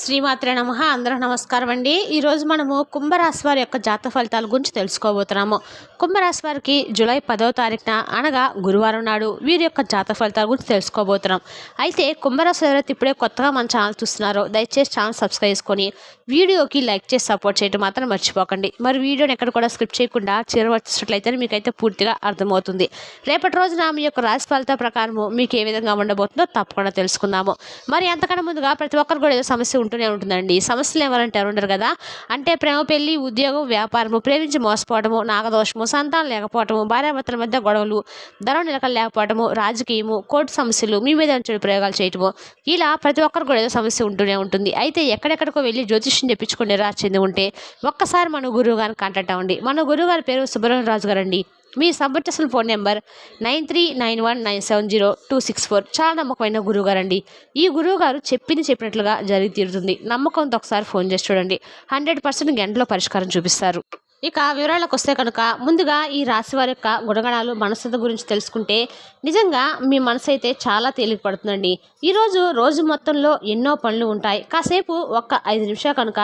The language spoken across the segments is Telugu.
శ్రీమాత్రే నమ. అందరూ నమస్కారం అండి. ఈరోజు మనము కుంభరాశి వారి యొక్క జాత ఫలితాల గురించి తెలుసుకోబోతున్నాము. కుంభరాశి వారికి జూలై పదవ తారీఖున అనగా గురువారం నాడు వీరి యొక్క జాత ఫలితాల గురించి తెలుసుకోబోతున్నాం. అయితే కుంభరాశి ఎవరైతే ఇప్పుడే కొత్తగా మన ఛానల్ చూస్తున్నారో దయచేసి ఛానల్ సబ్స్క్రైబ్ చేసుకొని వీడియోకి లైక్ చేసి సపోర్ట్ చేయడం మాత్రం మర్చిపోకండి. మరి వీడియోని ఎక్కడ కూడా స్క్రిప్ట్ చేయకుండా చేరవచ్చినట్లయితే మీకైతే పూర్తిగా అర్థమవుతుంది. రేపటి రోజున మీ యొక్క రాశి ఫలితాల ప్రకారము మీకు ఏ విధంగా ఉండబోతుందో తప్పకుండా తెలుసుకుందాము. మరి అంతకన్నా ముందుగా ప్రతి ఒక్కరు కూడా ఏదో సమస్య ఉంటూనే ఉంటుందండి. సమస్యలు ఎవరంటే ఉండరు కదా? అంటే ప్రేమ పెళ్ళి ఉద్యోగం వ్యాపారము ప్రేమించి మోసపోవడము నాగదోషము సంతానం లేకపోవటము భార్యాభర్తల మధ్య గొడవలు ధనం నిలకలు లేకపోవడము రాజకీయము కోర్టు సమస్యలు మీ మీద చెడు ప్రయోగాలు చేయటము. ఇలా ప్రతి ఒక్కరు కూడా ఏదో సమస్య ఉంటూనే ఉంటుంది. అయితే ఎక్కడెక్కడికో వెళ్ళి జ్యోతిష్యం తెప్పించుకుని నిరాశ చెంది ఉంటే ఒక్కసారి మన గురువు గారిని కాంటాక్ట్ అవ్వండి. మన గురువు గారి పేరు సుబ్రహ్మణ్య రాజు గారండి మీ సంబంధించిన phone number nine three nine one nine seven zero two six four. చాలా నమ్మకమైన గురువు అండి ఈ గురువు గారు చెప్పింది చెప్పినట్లుగా జరిగి తీరుతుంది. నమ్మకంతో ఒకసారి ఫోన్ చేసి చూడండి. హండ్రెడ్ పర్సెంట్ గంటలో పరిష్కారం చూపిస్తారు. ఇక వివరాలకు వస్తే కనుక ముందుగా ఈ రాశి వారి యొక్క గుణగణాలు మనస్తత్వ గురించి తెలుసుకుంటే నిజంగా మీ మనసు అయితే చాలా తేలిక పడుతుందండి. ఈరోజు రోజు మొత్తంలో ఎన్నో పనులు ఉంటాయి. కాసేపు ఒక్క ఐదు నిమిషాలు కనుక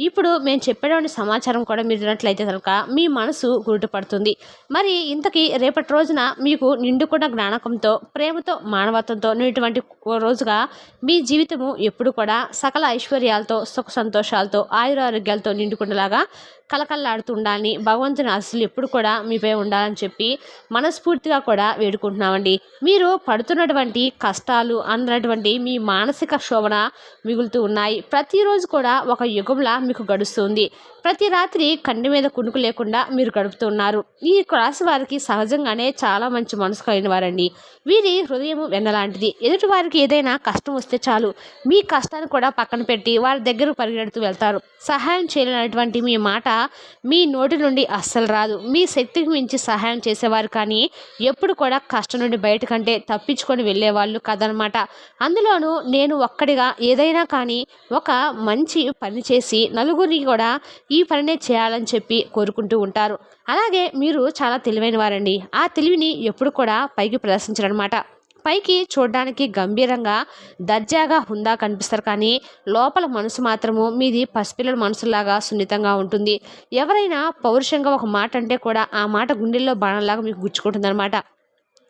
ఇప్పుడు మేము చెప్పేటువంటి సమాచారం కూడా మీరు విన్నట్లయితే కనుక మీ మనసు గురుటు పడుతుంది. మరి ఇంతకీ రేపటి రోజున మీకు నిండుకున్న జ్ఞానకంతో ప్రేమతో మానవత్వంతో నిన్నటువంటి రోజుగా మీ జీవితము ఎప్పుడు కూడా సకల ఐశ్వర్యాలతో సుఖ సంతోషాలతో ఆయురారోగ్యాలతో నిండుకునేలాగా కలకల్లాడుతుండాలని భగవంతుని ఆశలు ఎప్పుడు కూడా మీపై ఉండాలని చెప్పి మనస్ఫూర్తిగా కూడా వేడుకుంటున్నామండి. మీరు పడుతున్నటువంటి కష్టాలు అన్నటువంటి మీ మానసిక శోభన మిగులుతూ ఉన్నాయి. ప్రతిరోజు కూడా ఒక యుగంలా మీకు గడుస్తుంది. ప్రతి రాత్రి కంటి మీద కునుకు లేకుండా మీరు గడుపుతున్నారు. ఈ రాశి వారికి సహజంగానే చాలా మంచి మనసు కలిగిన వారండి. వీరి హృదయం వెన్నలాంటిది. ఎదుటి వారికి ఏదైనా కష్టం వస్తే చాలు. మీ కష్టాన్ని కూడా పక్కన పెట్టి వారి దగ్గర పరిగెడుతూ వెళ్తారు. సహాయం చేయలేనటువంటి మీ మాట మీ నోటి నుండి అస్సలు రాదు. మీ శక్తికి మించి సహాయం చేసేవారు కానీ ఎప్పుడు కూడా కష్టం నుండి బయటకంటే తప్పించుకొని వెళ్ళేవాళ్ళు కదనమాట అందులోనూ నేను ఒక్కడిగా ఏదైనా కానీ ఒక మంచి పని చేసి నలుగురిని కూడా ఈ ఈ పనినే చేయాలని చెప్పి కోరుకుంటూ ఉంటారు. అలాగే మీరు చాలా తెలివైన వారండి. ఆ తెలివిని ఎప్పుడు కూడా పైకి ప్రదర్శించరనమాట. పైకి చూడడానికి గంభీరంగా దర్జాగా హుందా కనిపిస్తారు కానీ లోపల మనసు మాత్రము మీది పసిపిల్లల మనసులాగా సున్నితంగా ఉంటుంది. ఎవరైనా పౌరుషంగా ఒక మాట అంటే కూడా ఆ మాట గుండెల్లో బాణంలాగా మీకు గుచ్చుకుంటుంది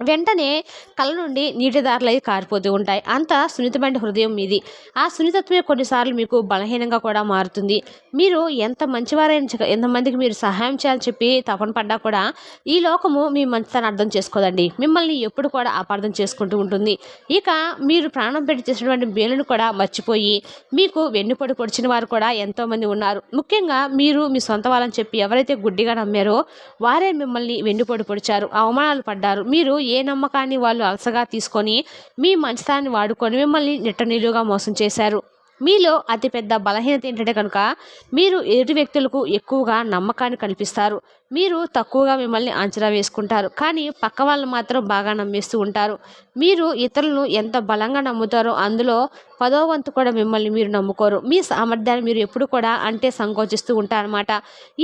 వెంటనే కళ్ళ నుండి నీటి దారులై కారిపోతూ ఉంటాయి. అంత సున్నితమైన హృదయం మీది. ఆ సున్నితత్వమే కొన్నిసార్లు మీకు బలహీనంగా కూడా మారుతుంది. మీరు ఎంత మంచివారైన ఎంతమందికి మీరు సహాయం చేయాలని చెప్పి తపన పడ్డా కూడా ఈ లోకము మీ మంచితనం అర్థం చేసుకోదండి. మిమ్మల్ని ఎప్పుడు కూడా అపార్థం చేసుకుంటూ ఉంటుంది. ఇక మీరు ప్రాణం పెట్టి చేసినటువంటి మేలును కూడా మర్చిపోయి మీకు వెన్నుపడి పొడిచిన వారు కూడా ఎంతోమంది ఉన్నారు. ముఖ్యంగా మీరు మీ సొంత వాళ్ళని చెప్పి ఎవరైతే గుడ్డిగా నమ్మారో వారే మిమ్మల్ని వెన్నుపడి పొడిచారు. అవమానాలు పడ్డారు. మీరు ఏ నమ్మకాన్ని వాళ్ళు అలసగా తీసుకొని మీ మంచితనాన్ని వాడుకొని మిమ్మల్ని నిట్టనీలుగా మోసం చేశారు. మీలో అతిపెద్ద బలహీనత ఏంటంటే కనుక మీరు ఎదుటి వ్యక్తులకు ఎక్కువగా నమ్మకాన్ని కల్పిస్తారు. మీరు తక్కువగా మిమ్మల్ని అంచనా వేసుకుంటారు. కానీ పక్క వాళ్ళు మాత్రం బాగా నమ్మేస్తూ ఉంటారు. మీరు ఇతరులను ఎంత బలంగా నమ్ముతారో అందులో పదో వంతు కూడా మిమ్మల్ని మీరు నమ్ముకోరు. మీ సామర్థ్యాన్ని మీరు ఎప్పుడు కూడా అంటే సంకోచిస్తూ ఉంటారనమాట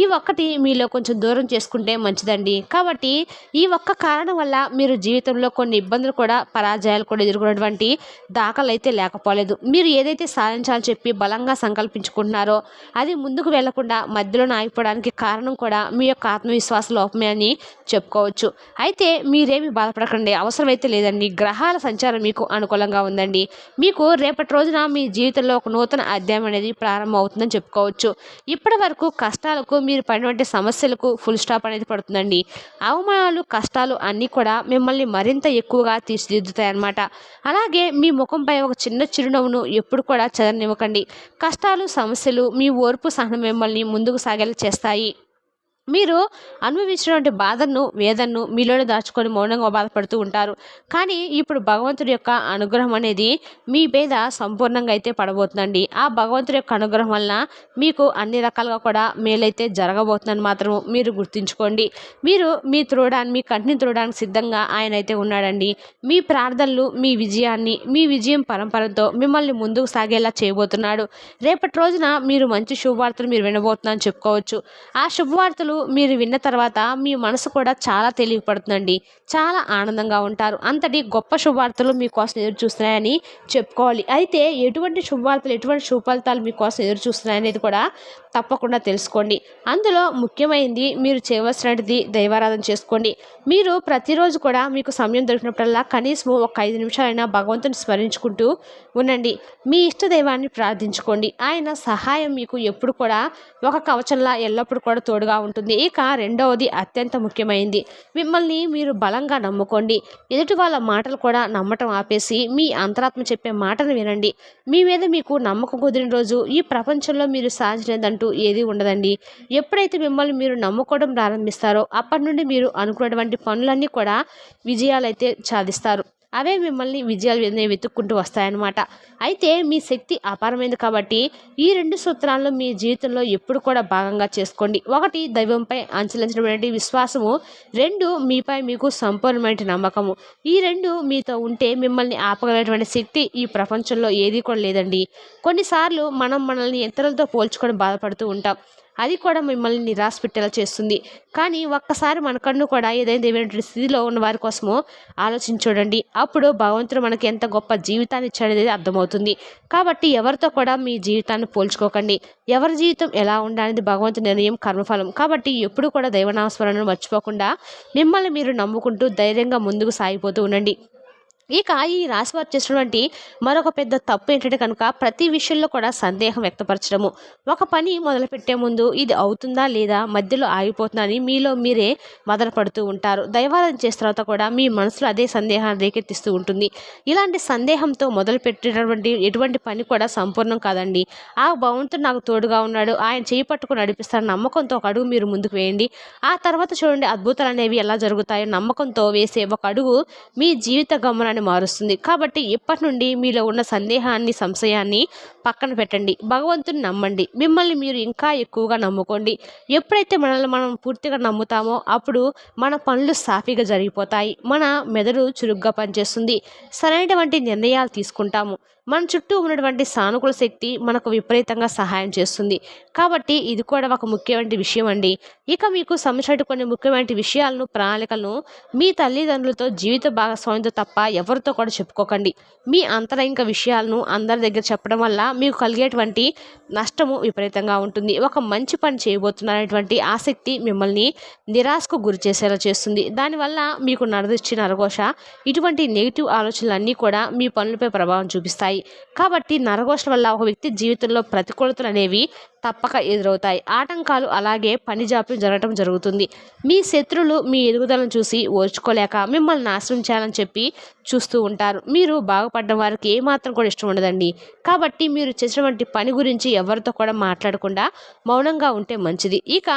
ఈ ఒక్కటి మీలో కొంచెం దూరం చేసుకుంటే మంచిదండి. కాబట్టి ఈ ఒక్క కారణం వల్ల మీరు జీవితంలో కొన్ని ఇబ్బందులు కూడా పరాజయాలు కూడా ఎదుర్కొన్నటువంటి దాఖలు అయితే లేకపోలేదు. మీరు ఏదైతే సాధించాలని చెప్పి బలంగా సంకల్పించుకుంటున్నారో అది ముందుకు వెళ్ళకుండా మధ్యలో ఆగిపోవడానికి కారణం కూడా మీ యొక్క ఆత్మవిశ్వాస లోపమే అని చెప్పుకోవచ్చు. అయితే మీరేమి బాధపడకండి. అవసరమైతే లేదండి. గ్రహాల సంచారం మీకు అనుకూలంగా ఉందండి. మీకు రేపటి రోజున మీ జీవితంలో ఒక నూతన అధ్యాయం అనేది ప్రారంభం అవుతుందని చెప్పుకోవచ్చు. ఇప్పటి వరకు కష్టాలకు మీరు పడినటువంటి సమస్యలకు ఫుల్ స్టాప్ అనేది పడుతుందండి. అవమానాలు కష్టాలు అన్నీ కూడా మిమ్మల్ని మరింత ఎక్కువగా తీర్చిదిద్దుతాయి అన్నమాట అలాగే మీ ముఖంపై ఒక చిన్న చిరునవ్వును ఎప్పుడు కూడా చదరనివ్వకండి. కష్టాలు సమస్యలు మీ ఓర్పు సహనం మిమ్మల్ని ముందుకు సాగేలా చేస్తాయి. మీరు అనుభవించినటువంటి బాధను వేదనను మీలోనే దాచుకొని మౌనంగా బాధపడుతూ ఉంటారు. కానీ ఇప్పుడు భగవంతుడి యొక్క అనుగ్రహం అనేది మీ మీద సంపూర్ణంగా అయితే పడబోతుందండి. ఆ భగవంతుడి యొక్క అనుగ్రహం వలన మీకు అన్ని రకాలుగా కూడా మేలైతే జరగబోతుందని మాత్రం మీరు గుర్తుంచుకోండి. మీరు మీ త్రోడాన్ని మీ కంటిని త్రోడానికి సిద్ధంగా ఆయన అయితే ఉన్నాడండి. మీ ప్రార్థనలు మీ విజయాన్ని మీ విజయం పరంపరతో మిమ్మల్ని ముందుకు సాగేలా చేయబోతున్నాడు. రేపటి రోజున మీరు మంచి శుభవార్తలు మీరు వినబోతున్నారని చెప్పుకోవచ్చు. ఆ శుభవార్తలు విషయాలు మీరు విన్న తర్వాత మీ మనసు కూడా చాలా తెలియపడుతుందండి చాలా ఆనందంగా ఉంటారు. అంతటి గొప్ప శుభవార్తలు మీకోసం ఎదురు చూస్తున్నాయని చెప్పుకోవాలి. అయితే ఎటువంటి శుభవార్తలు ఎటువంటి శుభఫలితాలు మీకోసం ఎదురు చూస్తున్నాయనేది కూడా తప్పకుండా తెలుసుకోండి. అందులో ముఖ్యమైనది మీరు చేయవలసినది దైవారాధన చేసుకోండి. మీరు ప్రతిరోజు కూడా మీకు సమయం దొరికినప్పుడల్లా కనీసం ఒక ఐదు నిమిషాలైనా భగవంతుని స్మరించుకుంటూ ఉండండి. మీ ఇష్ట దైవాన్ని ప్రార్థించుకోండి. ఆయన సహాయం మీకు ఎప్పుడు కూడా ఒక కవచంలా ఎల్లప్పుడూ కూడా తోడుగా ఉంటుంది ఇక రెండవది అత్యంత ముఖ్యమైనది మిమ్మల్ని మీరు బలంగా నమ్ముకోండి. ఎదుటి వాళ్ళ మాటలు కూడా నమ్మటం ఆపేసి మీ అంతరాత్మ చెప్పే మాటను వినండి. మీ మీద మీకు నమ్మకం కుదిరిన రోజు ఈ ప్రపంచంలో మీరు సాధించినదంటూ ఏది ఉండదండి. ఎప్పుడైతే మిమ్మల్ని మీరు నమ్ముకోవడం ప్రారంభిస్తారో అప్పటి నుండి మీరు అనుకున్నటువంటి పనులన్నీ కూడా విజయాలైతే సాధిస్తారు. అవే మిమ్మల్ని విజయాలు వెతుక్కుంటూ వస్తాయన్నమాట. అయితే మీ శక్తి అపారమైంది కాబట్టి ఈ రెండు సూత్రాలను మీ జీవితంలో ఎప్పుడు కూడా భాగంగా చేసుకోండి. ఒకటి దైవంపై అంచలించినటువంటి విశ్వాసము. రెండు మీపై మీకు సంపూర్ణమైన నమ్మకము. ఈ రెండు మీతో ఉంటే మిమ్మల్ని ఆపగలటువంటి శక్తి ఈ ప్రపంచంలో ఏది కూడా లేదండి. కొన్నిసార్లు మనం మనల్ని ఇతరులతో పోల్చుకొని బాధపడుతూ ఉంటాం. అది కూడా మిమ్మల్ని నిరాశ పెట్టేలా చేస్తుంది. కానీ ఒక్కసారి మన కన్ను కూడా ఏదైనా దేవైనటువంటి స్థితిలో ఉన్న వారి కోసమో ఆలోచించి చూడండి. అప్పుడు భగవంతుడు మనకి ఎంత గొప్ప జీవితాన్ని ఇచ్చాడనేది అర్థమవుతుంది. కాబట్టి ఎవరితో కూడా మీ జీవితాన్ని పోల్చుకోకండి. ఎవరి జీవితం ఎలా ఉండాలనేది భగవంతుని నిర్ణయం కర్మఫలం. కాబట్టి ఎప్పుడు కూడా దైవనామస్మరణను మర్చిపోకుండా మిమ్మల్ని మీరు నమ్ముకుంటూ ధైర్యంగా ముందుకు సాగిపోతూ ఉండండి. ఇక ఈ రాశి వారు చేసినటువంటి మరొక పెద్ద తప్పు ఏంటంటే కనుక ప్రతి విషయంలో కూడా సందేహం వ్యక్తపరచడము. ఒక పని మొదలుపెట్టే ముందు ఇది అవుతుందా లేదా మధ్యలో ఆగిపోతుందా అని మీలో మీరే మొదలు పడుతూ ఉంటారు. దైవారాధన చేసిన తర్వాత కూడా మీ మనసులో అదే సందేహాన్ని రేకెత్తిస్తూ ఉంటుంది. ఇలాంటి సందేహంతో మొదలుపెట్టినటువంటి ఎటువంటి పని కూడా సంపూర్ణం కాదండి. ఆ భగవంతుడు నాకు తోడుగా ఉన్నాడు. ఆయన చేయి పట్టుకుని నడిపిస్తాడు నమ్మకంతో ఒక అడుగు మీరు ముందుకు వేయండి. ఆ తర్వాత చూడండి అద్భుతాలు అనేవి ఎలా జరుగుతాయో నమ్మకంతో వేసే ఒక అడుగు మీ జీవిత గమనాన్ని మారుస్తుంది. కాబట్టి ఇప్పటి నుండి మీలో ఉన్న సందేహాన్ని సంశయాన్ని పక్కన పెట్టండి. భగవంతుని నమ్మండి. మిమ్మల్ని మీరు ఇంకా ఎక్కువగా నమ్ముకోండి. ఎప్పుడైతే మనల్ని మనం పూర్తిగా నమ్ముతామో అప్పుడు మన పనులు సాఫీగా జరిగిపోతాయి. మన మెదడు చురుగ్గా పనిచేస్తుంది. సరైనటువంటి నిర్ణయాలు తీసుకుంటాము. మన చుట్టూ ఉన్నటువంటి సానుకూల శక్తి మనకు విపరీతంగా సహాయం చేస్తుంది. కాబట్టి ఇది కూడా ఒక ముఖ్యమైన విషయం అండి. ఇక మీకు సంబంధించిన కొన్ని ముఖ్యమైన విషయాలను ప్రణాళికలను మీ తల్లిదండ్రులతో జీవిత భాగస్వామితో తప్ప ఎవరితో కూడా చెప్పుకోకండి. మీ అంతరంగిక విషయాలను అందరి దగ్గర చెప్పడం వల్ల మీకు కలిగేటువంటి నష్టము విపరీతంగా ఉంటుంది. ఒక మంచి పని చేయబోతున్నారనేటువంటి ఆసక్తి మిమ్మల్ని నిరాశకు గురి చేసేలా చేస్తుంది. దానివల్ల మీకు నరదిచ్చి నరఘోష ఇటువంటి నెగిటివ్ ఆలోచనలన్నీ కూడా మీ పనులపై ప్రభావం చూపిస్తాయి. కాబట్టి నరఘోష వల్ల ఒక వ్యక్తి జీవితంలో ప్రతికూలతలు అనేవి తప్పక ఎదురవుతాయి. ఆటంకాలు అలాగే పని జాప్యం జరగటం జరుగుతుంది. మీ శత్రులు మీ ఎదుగుదలను చూసి ఓర్చుకోలేక మిమ్మల్ని నాశనం చేయాలని చెప్పి చూస్తూ ఉంటారు. మీరు బాగుపడ్డం వారికి ఏమాత్రం కూడా ఇష్టం ఉండదండి. కాబట్టి మీరు చేసినటువంటి పని గురించి ఎవరితో కూడా మాట్లాడకుండా మౌనంగా ఉంటే మంచిది. ఇక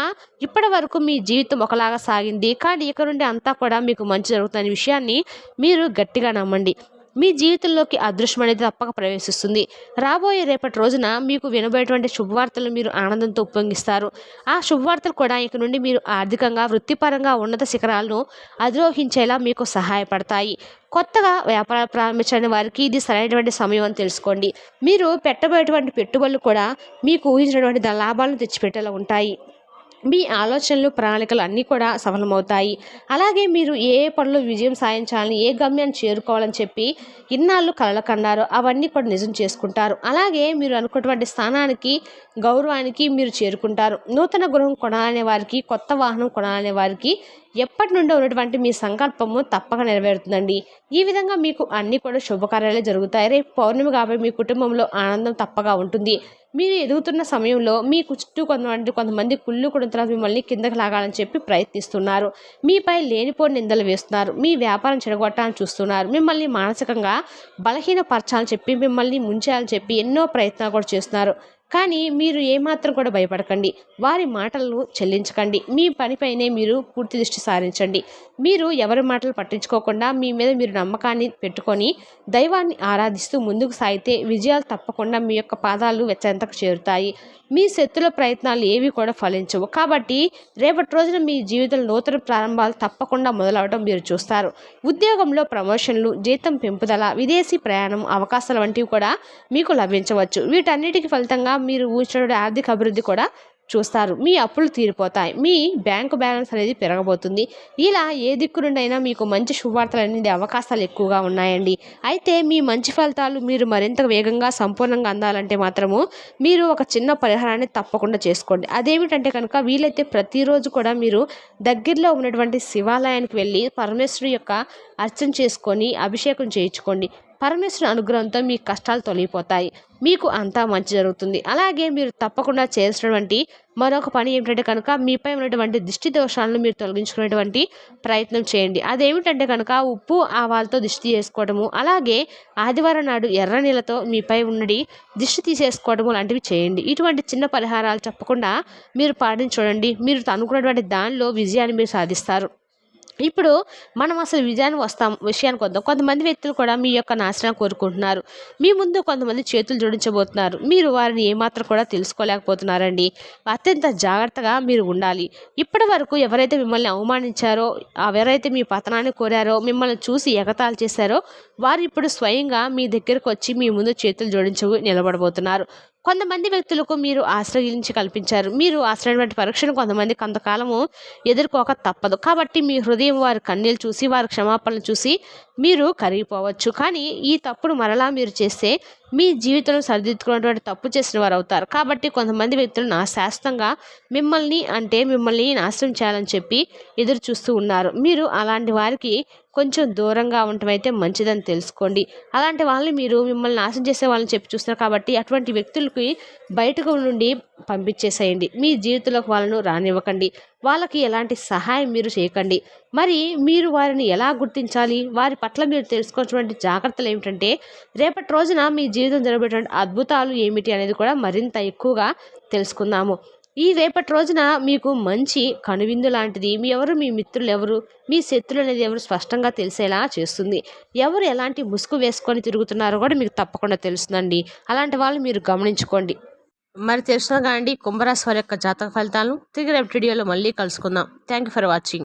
ఇప్పటి వరకు మీ జీవితం ఒకలాగా సాగింది. కానీ ఇక నుండి అంతా కూడా మీకు మంచి జరుగుతున్న విషయాన్ని మీరు గట్టిగా నమ్మండి. మీ జీవితంలోకి అదృష్టం అనేది తప్పక ప్రవేశిస్తుంది. రాబోయే రేపటి రోజున మీకు వినబోయేటువంటి శుభవార్తలు మీరు ఆనందంతో ఉపయోగిస్తారు. ఆ శుభవార్తలు కూడా ఇక నుండి మీరు ఆర్థికంగా వృత్తిపరంగా ఉన్నత శిఖరాలను అధిరోహించేలా మీకు సహాయపడతాయి. కొత్తగా వ్యాపారాలు ప్రారంభించని వారికి ఇది సరైనటువంటి సమయం అని తెలుసుకోండి. మీరు పెట్టబోయేటువంటి పెట్టుబడులు కూడా మీకు ఊహించినటువంటి లాభాలను తెచ్చిపెట్టేలా ఉంటాయి. మీ ఆలోచనలు ప్రణాళికలు అన్నీ కూడా సఫలమవుతాయి. అలాగే మీరు ఏ ఏ పనులు విజయం సాధించాలని ఏ గమ్యాన్ని చేరుకోవాలని చెప్పి ఇన్నాళ్ళు కలలు కన్నారో అవన్నీ కూడా నిజం చేసుకుంటారు. అలాగే మీరు అనుకున్నటువంటి స్థానానికి గౌరవానికి మీరు చేరుకుంటారు. నూతన గృహం కొనాలనే వారికి కొత్త వాహనం కొనాలనే వారికి ఎప్పటి నుండో ఉన్నటువంటి మీ సంకల్పము తప్పక నెరవేరుతుందండి. ఈ విధంగా మీకు అన్ని కూడా శుభకార్యాలే జరుగుతాయి. రేపు పౌర్ణమి కాబట్టి మీ కుటుంబంలో ఆనందం తప్పగా ఉంటుంది. మీరు ఎదుగుతున్న సమయంలో మీ చుట్టూ కొంతమంది కొంతమంది కుళ్ళు కుడంతలా మిమ్మల్ని కిందకి లాగాలని చెప్పి ప్రయత్నిస్తున్నారు. మీపై లేనిపోని నిందలు వేస్తున్నారు. మీ వ్యాపారం చెడగొట్టాలని చూస్తున్నారు. మిమ్మల్ని మానసికంగా బలహీనపరచాలని చెప్పి మిమ్మల్ని ముంచాలని చెప్పి ఎన్నో ప్రయత్నాలు కూడా చేస్తున్నారు. కానీ మీరు ఏమాత్రం కూడా భయపడకండి. వారి మాటలను చెల్లించకండి. మీ పనిపైనే మీరు పూర్తి దృష్టి సారించండి. మీరు ఎవరి మాటలు పట్టించుకోకుండా మీ మీద మీరు నమ్మకాన్ని పెట్టుకొని దైవాన్ని ఆరాధిస్తూ ముందుకు సాగితే విజయాలు తప్పకుండా మీ యొక్క పాదాలు వెచ్చంతకు చేరుతాయి. మీ శత్రుల ప్రయత్నాలు ఏవి కూడా ఫలించవు. కాబట్టి రేపటి రోజున మీ జీవితంలో నూతన ప్రారంభాలు తప్పకుండా మొదలవడం మీరు చూస్తారు. ఉద్యోగంలో ప్రమోషన్లు జీతం పెంపుదల విదేశీ ప్రయాణం అవకాశాలు వంటివి కూడా మీకు లభించవచ్చు. వీటన్నిటికీ ఫలితంగా మీరు ఊహించిన ఆర్థిక అభివృద్ధి కూడా చూస్తారు. మీ అప్పులు తీరిపోతాయి. మీ బ్యాంకు బ్యాలెన్స్ అనేది పెరగబోతుంది. ఇలా ఏ దిక్కు నుండైనా మీకు మంచి శుభవార్తలు అనేది అవకాశాలు ఎక్కువగా ఉన్నాయండి. అయితే మీ మంచి ఫలితాలు మీరు మరింత వేగంగా సంపూర్ణంగా అందాలంటే మాత్రము మీరు ఒక చిన్న పరిహారాన్ని తప్పకుండా చేసుకోండి. అదేమిటంటే కనుక వీలైతే ప్రతిరోజు కూడా మీరు దగ్గరలో ఉన్నటువంటి శివాలయానికి వెళ్ళి పరమేశ్వరు యొక్క అర్చన చేసుకొని అభిషేకం చేయించుకోండి. పరమేశ్వరుని అనుగ్రహంతో మీ కష్టాలు తొలగిపోతాయి. మీకు అంతా మంచి జరుగుతుంది. అలాగే మీరు తప్పకుండా చేసినటువంటి మరొక పని ఏమిటంటే కనుక మీపై ఉన్నటువంటి దిష్టి దోషాలను మీరు తొలగించుకునేటువంటి ప్రయత్నం చేయండి. అదేమిటంటే కనుక ఉప్పు ఆవాలతో దిష్టి చేసుకోవడము అలాగే ఆదివారం నాడు ఎర్ర నీళ్ళతో మీపై ఉన్నది దిష్టి తీసేసుకోవడము లాంటివి చేయండి. ఇటువంటి చిన్న పరిహారాలు తప్పకుండా మీరు పాటించి చూడండి. మీరు అనుకున్నటువంటి దానిలో విజయాన్ని మీరు సాధిస్తారు. ఇప్పుడు మనం అసలు విజయాన్ని వస్తాం విషయానికి వద్దాం. కొంతమంది వ్యక్తులు కూడా మీ యొక్క నాశనం కోరుకుంటున్నారు. మీ ముందు కొంతమంది చేతులు జోడించబోతున్నారు. మీరు వారిని ఏమాత్రం కూడా తెలుసుకోలేకపోతున్నారండి. అత్యంత జాగ్రత్తగా మీరు ఉండాలి. ఇప్పటి వరకు ఎవరైతే మిమ్మల్ని అవమానించారో ఎవరైతే మీ పతనాన్ని కోరారో మిమ్మల్ని చూసి ఎగతాలు చేశారో వారు ఇప్పుడు స్వయంగా మీ దగ్గరకు వచ్చి మీ ముందు చేతులు జోడించు నిలబడబోతున్నారు. కొంతమంది వ్యక్తులకు మీరు ఆశ్రయించి కల్పించారు. మీరు ఆశ్రయినటువంటి పరీక్షను కొంతమంది కొంతకాలము ఎదుర్కోక తప్పదు. కాబట్టి మీ హృదయం వారి కన్నీళ్ళు చూసి వారి క్షమాపణలు చూసి మీరు కరిగిపోవచ్చు. కానీ ఈ తప్పును మరలా మీరు చేస్తే మీ జీవితంలో సరిదిద్దుకున్నటువంటి తప్పు చేసిన వారు అవుతారు. కాబట్టి కొంతమంది వ్యక్తులు నా శాస్త్రంగా మిమ్మల్ని అంటే మిమ్మల్ని నాశనం చేయాలని చెప్పి ఎదురు చూస్తూ ఉన్నారు. మీరు అలాంటి వారికి కొంచెం దూరంగా ఉండటం అయితే మంచిదని తెలుసుకోండి. అలాంటి వాళ్ళని మీరు మిమ్మల్ని నాశనం చేసే వాళ్ళని చెప్పి చూస్తారు కాబట్టి అటువంటి వ్యక్తులకి బయటకు నుండి పంపించేసేయండి. మీ జీవితంలోకి వాళ్ళను రానివ్వకండి. వాళ్ళకి ఎలాంటి సహాయం మీరు చేయకండి. మరి మీరు వారిని ఎలా గుర్తించాలి? వారి పట్ల మీరు తెలుసుకోవాల్సినటువంటి జాగ్రత్తలు ఏమిటంటే రేపటి రోజున మీ జీవితం జరగబోయేటువంటి అద్భుతాలు ఏమిటి అనేది కూడా మరింత ఎక్కువగా తెలుసుకుందాము. ఈ రేపటి రోజున మీకు మంచి కనువిందు లాంటిది మీ ఎవరు మీ మిత్రులు ఎవరు మీ శత్రులు అనేది ఎవరు స్పష్టంగా తెలిసేలా చేస్తుంది. ఎవరు ఎలాంటి ముసుగు వేసుకొని తిరుగుతున్నారో కూడా మీకు తప్పకుండా తెలుస్తుందండి. అలాంటి వాళ్ళు మీరు గమనించుకోండి. మరి తెలుసుగా అండి కుంభరాశి వారి యొక్క జాతక ఫలితాలను తిరిగి రేపు వీడియోలో మళ్ళీ కలుసుకుందాం. Thank you for watching